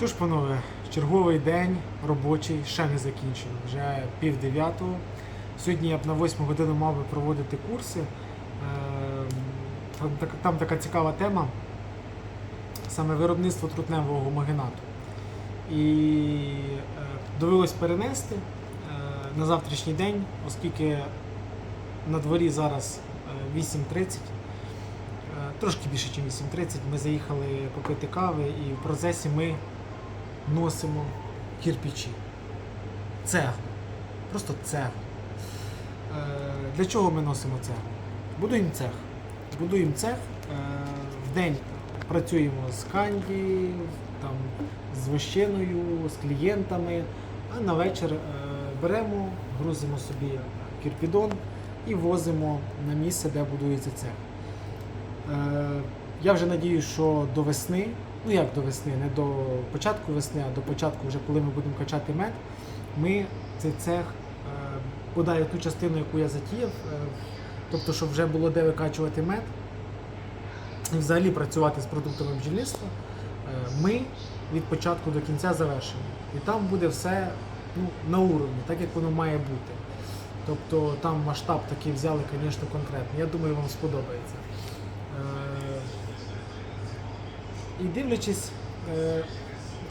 Що ж, панове, черговий день робочий ще не закінчений. Вже пів дев'ятого. Сьогодні я б на восьму годину мав би проводити курси. Е, Там, така цікава тема. Саме виробництво трутневого гомогенату. І е, довелось перенести е, на завтрашній день, оскільки на дворі зараз е, 8.30. Е, Трошки більше, ніж 8.30. Ми заїхали попити кави і в процесі ми носимо кірпічі. Цеглу. Просто цеглу. Е, Для чого ми носимо цеглу? Будуємо цех. Будуємо цех. е, В день працюємо з канді, там, з вощиною, з клієнтами, а на вечір е, беремо, грузимо собі кірпідон і возимо на місце, де будується цех. Я вже надію, що до весни, ну як до весни, не до початку весни, а до початку, вже коли ми будемо качати мед, ми цей цех е, бодай ту частину, яку я затіяв, е, тобто, щоб вже було де викачувати мед і взагалі працювати з продуктами бджільництва, е, ми від початку до кінця завершимо. І там буде все ну, на уровні, так як воно має бути. Тобто там масштаб такий взяли, звісно, конкретний. Я думаю, вам сподобається. І дивлячись, е,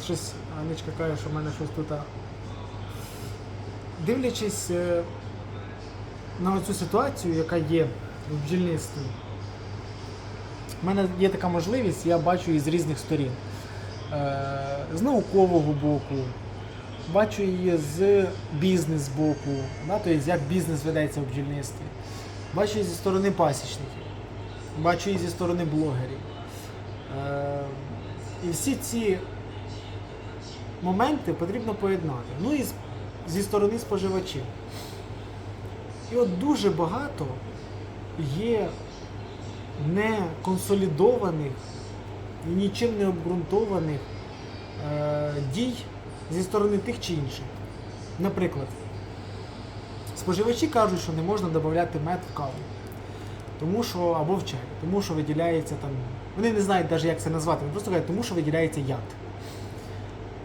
щось Анечка каже, що в мене щось тут. Дивлячись е, на цю ситуацію, яка є в бджільництві, в мене є така можливість, я бачу її з різних сторін. Е, З наукового боку, бачу її з бізнес-боку, да, тобто як бізнес ведеться в бджільництві. Бачу її зі сторони пасічників, бачу її зі сторони блогерів. Е, І всі ці моменти потрібно поєднати. Ну і зі сторони споживачів. І от дуже багато є не консолідованих і нічим не обґрунтованих е, дій зі сторони тих чи інших. Наприклад, споживачі кажуть, що не можна додати мед в каву. Тому що або в чай, тому що виділяється там. Вони не знають навіть, як це назвати, вони просто кажуть, тому що виділяється яд.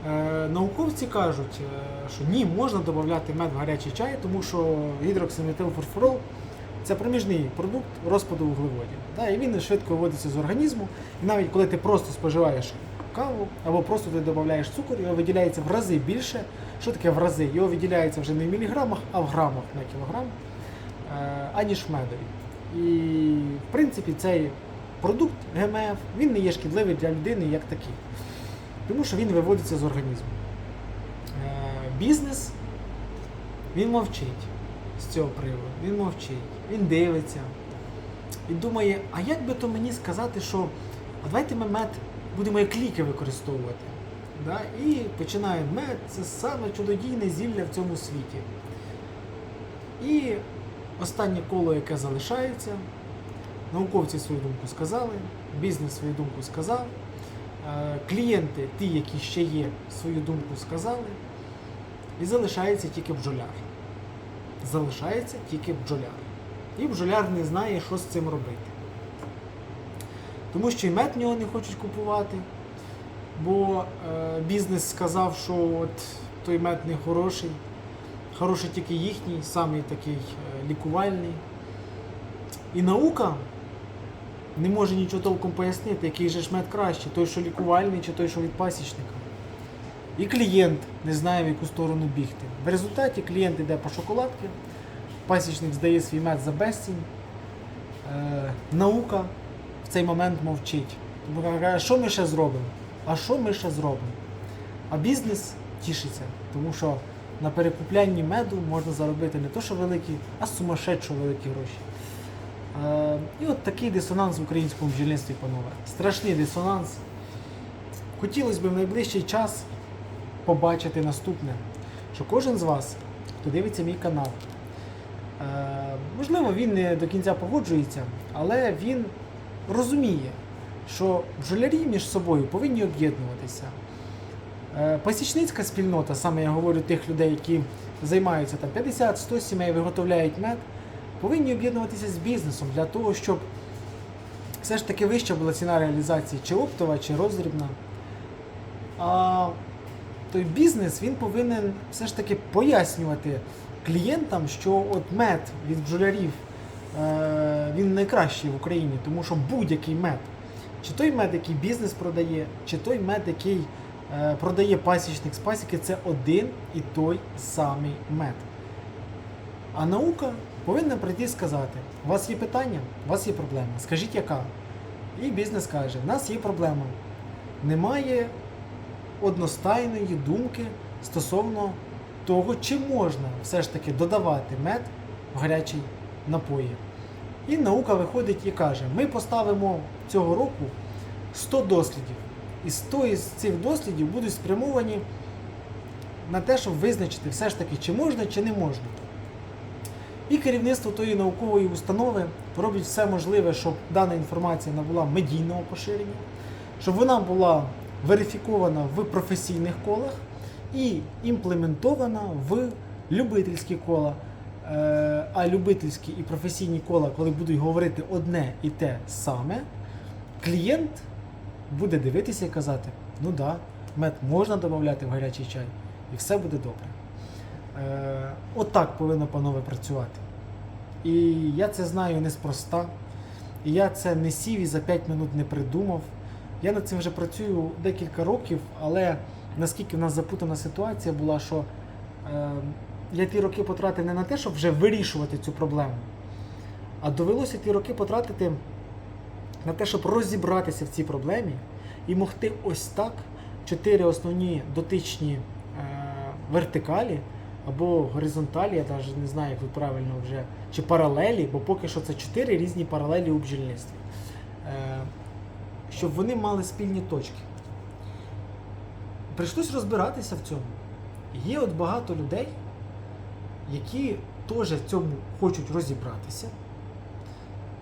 Е, науковці кажуть, е, що ні, можна додати мед в гарячий чай, тому що гідроксиметилфурфурол це проміжний продукт розпаду вуглеводів. Да, і він швидко виводиться з організму. І навіть коли ти просто споживаєш каву або просто ти додаєш цукор, його виділяється в рази більше. Що таке в рази? Його виділяється вже не в міліграмах, а в грамах на кілограм, е, аніж в медові. І в принципі цей продукт ГМФ він не є шкідливий для людини як такий. Тому що він виводиться з організму. Е, Бізнес він мовчить з цього приводу. Він мовчить, він дивиться і думає, а як би то мені сказати, що а давайте ми мед будемо як ліки використовувати. Да? І починає мед це саме чудодійне зілля в цьому світі. І останнє коло, яке залишається, науковці свою думку сказали, бізнес свою думку сказав. Е, Клієнти, ті, які ще є, свою думку сказали, і залишається тільки бджоляр. Залишається тільки бджоляр. І бджоляр не знає, що з цим робити. Тому що і мед нього не хочуть купувати, бо е, бізнес сказав, що от той мед не хороший, хороший тільки їхній, самий такий е, лікувальний. І наука не може нічого толком пояснити, який же ж мед краще, той, що лікувальний, чи той, що від пасічника. І клієнт не знає, в яку сторону бігти. В результаті клієнт йде по шоколадки, пасічник здає свій мед за безцінь. Е, наука в цей момент мовчить. Тому вона каже, що ми ще зробимо? А що ми ще зробимо? А бізнес тішиться, тому що на перекуплянні меду можна заробити не то, що великі, а сумасшедшо великі гроші. Е, і от такий дисонанс в українському бджільництві, панове. Страшний дисонанс. Хотілося б в найближчий час побачити наступне, що кожен з вас, хто дивиться мій канал, е, можливо, він не до кінця погоджується, але він розуміє, що бджолярі між собою повинні об'єднуватися. Е, Пасічницька спільнота, саме я говорю тих людей, які займаються там 50-100 сімей, виготовляють мед, повинні об'єднуватися з бізнесом для того, щоб все ж таки вища була ціна реалізації, чи оптова, чи роздрібна. А той бізнес він повинен все ж таки пояснювати клієнтам, що от мед від бджолярів е, він найкращий в Україні, тому що будь-який мед, чи той мед, який бізнес продає, чи той мед, який продає пасічник з пасіки, це один і той самий мед. А наука повинна прийти і сказати: у вас є питання, у вас є проблема. Скажіть, яка? І бізнес каже: в нас є проблема. Немає одностайної думки стосовно того, чи можна все ж таки додавати мед в гарячі напої. І наука виходить і каже: ми поставимо цього року 100 дослідів. І 100 із цих дослідів будуть спрямовані на те, щоб визначити все ж таки, чи можна, чи не можна. І керівництво тої наукової установи робить все можливе, щоб дана інформація набула медійного поширення, щоб вона була верифікована в професійних колах і імплементована в любительські кола. Е, А любительські і професійні кола, коли будуть говорити одне і те саме, клієнт буде дивитися і казати: ну да, мед можна додати в гарячий чай, і все буде добре. Е, Отак повинно панове працювати. І я це знаю неспроста. І я це не сів і за 5 минут не придумав. Я над цим вже працюю декілька років, але наскільки в нас запутана ситуація була, що е, я ті роки потратив не на те, щоб вже вирішувати цю проблему, а довелося ті роки потратити на те, щоб розібратися в цій проблемі і могти ось так чотири основні дотичні е, вертикалі або горизонталі, я навіть не знаю, як тут правильно вже, чи паралелі, бо поки що це чотири різні паралелі у бджільництві. Е, щоб вони мали спільні точки. Прийшлось розбиратися в цьому. Є от багато людей, які теж в цьому хочуть розібратися.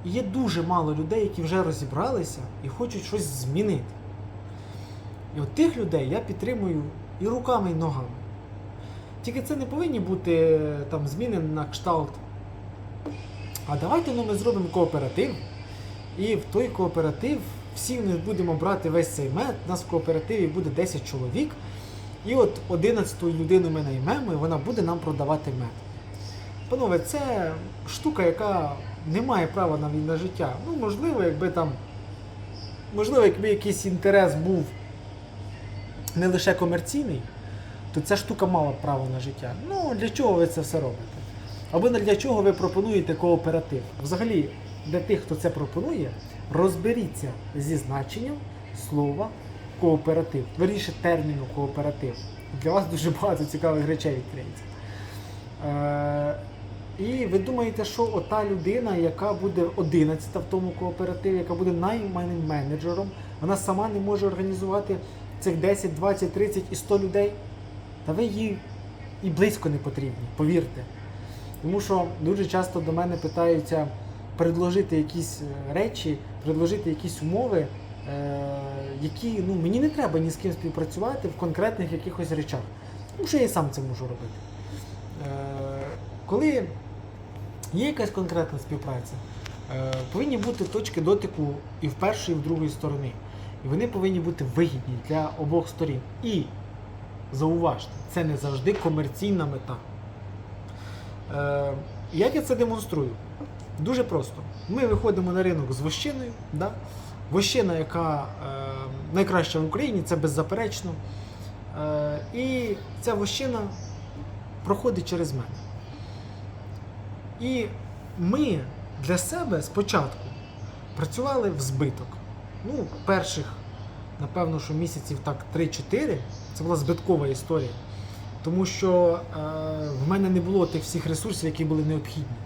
Є дуже мало людей, які вже розібралися і хочуть щось змінити. І от тих людей я підтримую і руками, і ногами. Тільки це не повинні бути е, там зміни на кшталт. А давайте ну, ми зробимо кооператив. І в той кооператив всі ми будемо брати весь цей мед. У нас в кооперативі буде 10 чоловік. І от 11 людину ми наймемо, і вона буде нам продавати мед. Панове, це штука, яка не має права на вільне життя. Ну, можливо, якби там. Можливо, якби якийсь інтерес був не лише комерційний, то ця штука мала право на життя. Ну, для чого ви це все робите? Або для чого ви пропонуєте кооператив? Взагалі, для тих, хто це пропонує, розберіться зі значенням слова кооператив. Виріше терміну кооператив. Для вас дуже багато цікавих речей відкриється. І ви думаєте, що ота людина, яка буде 11 в тому кооперативі, яка буде найманим менеджером, вона сама не може організувати цих 10, 20, 30 і 100 людей? Та ви їй і близько не потрібні, повірте. Тому що дуже часто до мене питаються предложити якісь е, речі, предложити якісь умови, е, які ну, мені не треба ні з ким співпрацювати в конкретних якихось речах. Тому що я і сам це можу робити. Е, коли є якась конкретна співпраця, е, повинні бути точки дотику і в першої, і в другої сторони. І вони повинні бути вигідні для обох сторін. І зауважте, це не завжди комерційна мета. Е, як я це демонструю? Дуже просто. Ми виходимо на ринок з вощиною. Да? Вощина, яка е, найкраща в Україні, це беззаперечно. Е, і ця вощина проходить через мене. І ми для себе спочатку працювали в збиток. Ну, перших, напевно, що місяців так 3-4 це була збиткова історія. Тому що е, в мене не було тих всіх ресурсів, які були необхідні.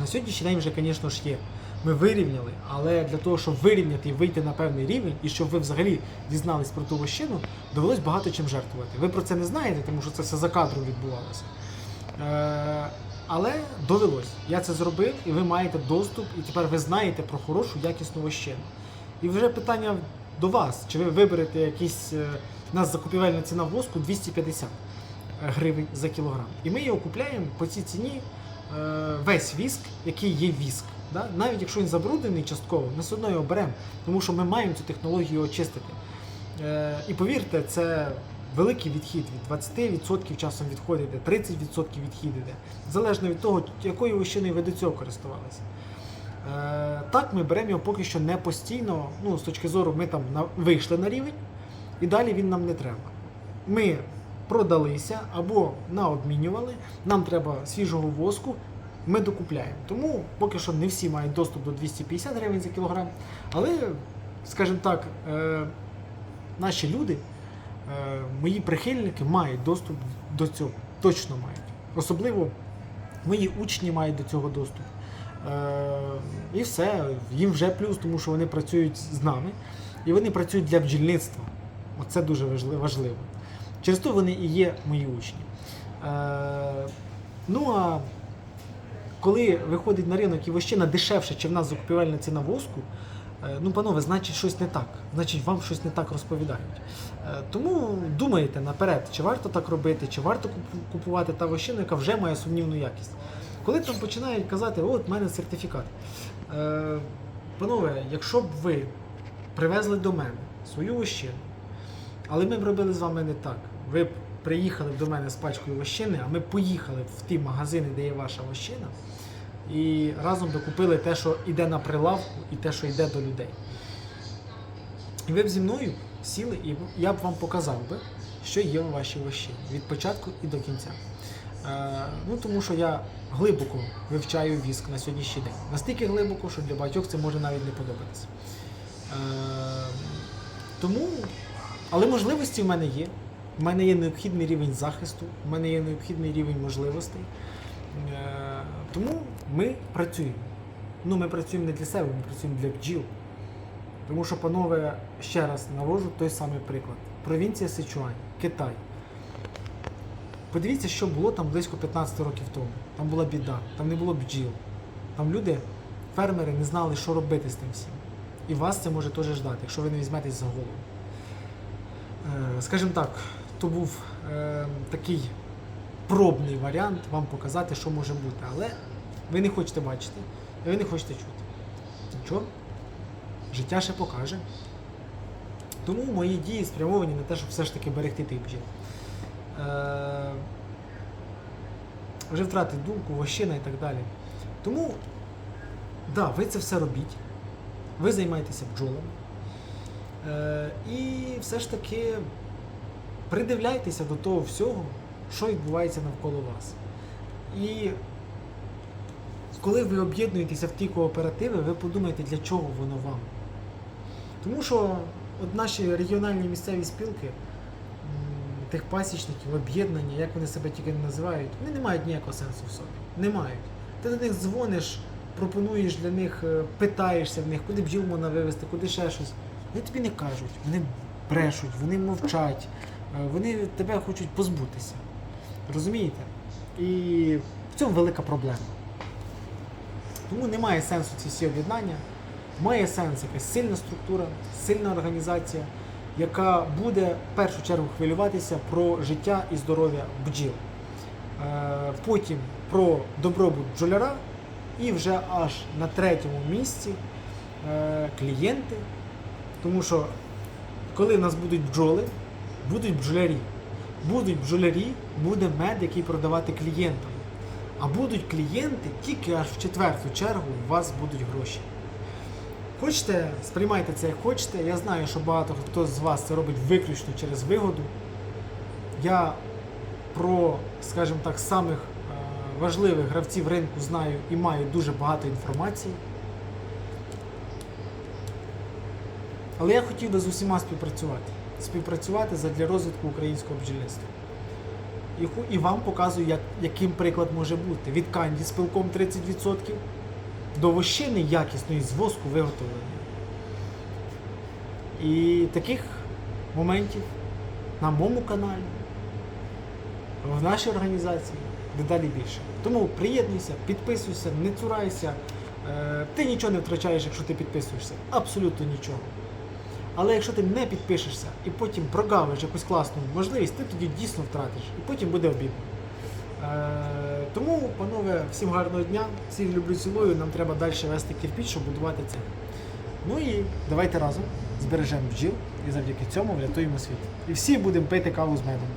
На сьогоднішній день вже, звісно ж, є. Ми вирівняли, але для того, щоб вирівняти і вийти на певний рівень, і щоб ви взагалі дізнались про ту вощину, довелось багато чим жертвувати. Ви про це не знаєте, тому що це все за кадром відбувалося. Е, але довелось. Я це зробив, і ви маєте доступ, і тепер ви знаєте про хорошу, якісну вощину. І вже питання до вас, чи ви виберете якийсь. е, У нас закупівельна ціна воску 250 гривень за кілограм. І ми його купляємо по цій ціні е, весь віск, який є віск. Да? Навіть якщо він забруднений частково, ми все одно його беремо, тому що ми маємо цю технологію очистити. Е, і повірте, це великий відхід від 20% часом відходить, іде, 30% відхід іде, залежно від того, якою вощиною ви до цього користувалися. Е, так, ми беремо його поки що не постійно. Ну, з точки зору, ми там вийшли на рівень, і далі він нам не треба. Ми продалися або наобмінювали, нам треба свіжого воску, ми докупляємо. Тому поки що не всі мають доступ до 250 гривень за кілограм. Але, скажімо так, е, наші люди, мої прихильники мають доступ до цього. Точно мають. Особливо мої учні мають до цього доступ. Е, і все, їм вже плюс, тому що вони працюють з нами. І вони працюють для бджільництва. Оце дуже важливо. Через то вони і є мої учні. Е, ну а коли виходить на ринок і вощина дешевше, чи в нас закупівельна ціна воску, е, ну, панове, значить щось не так. Значить, вам щось не так розповідають. Е, Тому думайте наперед, чи варто так робити, чи варто купувати та вощину, яка вже має сумнівну якість. Коли там починають казати, от в мене сертифікат. Е, Панове, якщо б ви привезли до мене свою вощину, але ми б робили з вами не так. Ви б приїхали до мене з пачкою вощини, а ми поїхали в ті магазини, де є ваша вощина, і разом би купили те, що йде на прилавку, і те, що йде до людей. І ви б зі мною сіли, і я б вам показав би, що є у вашій вощині від початку і до кінця. Е, ну, тому що я глибоко вивчаю віск на сьогоднішній день. Настільки глибоко, що для багатьох це може навіть не подобатися. Е, тому, але можливості в мене є. У мене є необхідний рівень захисту, у мене є необхідний рівень можливостей. Е, тому ми працюємо. Ну, ми працюємо не для себе, ми працюємо для бджіл. Тому що, панове, ще раз навожу той самий приклад. Провінція Сичуань, Китай. Подивіться, що було там близько 15 років тому. Там була біда, там не було бджіл. Там люди, фермери, не знали, що робити з тим всім. І вас це може теж ждати, якщо ви не візьметесь за голову. Е, Скажімо так, то був е, такий пробний варіант вам показати, що може бути. Але ви не хочете бачити, ви не хочете чути. Нічого, життя ще покаже. Тому мої дії спрямовані на те, щоб все ж таки берегти тих бджіл. Е, вже втратить думку, вощина і так далі. Тому, да, ви це все робіть, ви займаєтеся бджолами. Е, і все ж таки придивляйтеся до того всього, що відбувається навколо вас. І коли ви об'єднуєтеся в ті кооперативи, ви подумайте, для чого воно вам. Тому що от наші регіональні місцеві спілки, тих пасічників, об'єднання, як вони себе тільки не називають, вони не мають ніякого сенсу в собі. Не мають. Ти до них дзвониш, пропонуєш для них, е, питаєшся в них, куди бджіл можна вивезти, куди ще щось. Вони тобі не кажуть, вони брешуть, вони мовчать, е, вони тебе хочуть позбутися. Розумієте? І в цьому велика проблема. Тому немає сенсу ці всі об'єднання. Має сенс якась сильна структура, сильна організація, яка буде в першу чергу хвилюватися про життя і здоров'я бджіл. Е, Потім про добробут бджоляра, і вже аж на третьому місці е, клієнти. Тому що коли в нас будуть бджоли, будуть бджолярі. Будуть бджолярі, буде мед, який продавати клієнтам. А будуть клієнти, тільки аж в четверту чергу у вас будуть гроші. Хочете, сприймайте це як хочете. Я знаю, що багато хто з вас це робить виключно через вигоду. Я про, скажімо так, самих е, важливих гравців ринку знаю і маю дуже багато інформації. Але я хотів би з усіма співпрацювати. Співпрацювати задля розвитку українського бджільництва. І, вам показую, як, яким приклад може бути. Від канді з пилком 30% до вощини якісної з воску виготовлення. І таких моментів на моєму каналі, в нашій організації дедалі більше. Тому приєднуйся, підписуйся, не цурайся. Е, Ти нічого не втрачаєш, якщо ти підписуєшся. Абсолютно нічого. Але якщо ти не підпишешся і потім прогавиш якусь класну можливість, ти тоді дійсно втратиш. І потім буде обідно. Е, тому, панове, всім гарного дня, всіх люблю цілую, нам треба далі вести кирпіч, щоб будувати це. Ну і давайте разом збережемо бджіл і завдяки цьому врятуємо світ. І всі будемо пити каву з медом.